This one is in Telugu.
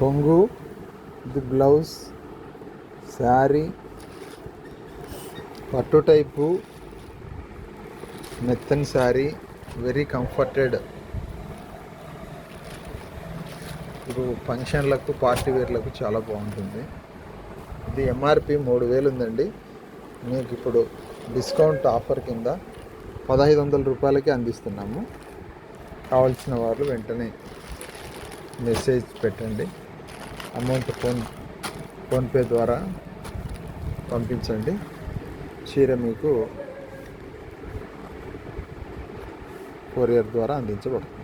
కొంగు ఇది బ్లౌజ్ శారీ పట్టు టైపు మెత్తని శారీ వెరీ కంఫర్టెడ్. ఇప్పుడు ఫంక్షన్లకు పార్టీ వేర్లకు చాలా బాగుంటుంది. ఇది ఎంఆర్పి మూడు వేలు ఉందండి. మీకు ఇప్పుడు డిస్కౌంట్ ఆఫర్ కింద పదహైదు వందల రూపాయలకి అందిస్తున్నాము. కావాల్సిన వారు వెంటనే మెసేజ్ పెట్టండి. అమౌంట్ ఫోన్ ఫోన్పే ద్వారా పంపించండి. చీర మీకు కొరియర్ ద్వారా అందించబడుతుంది.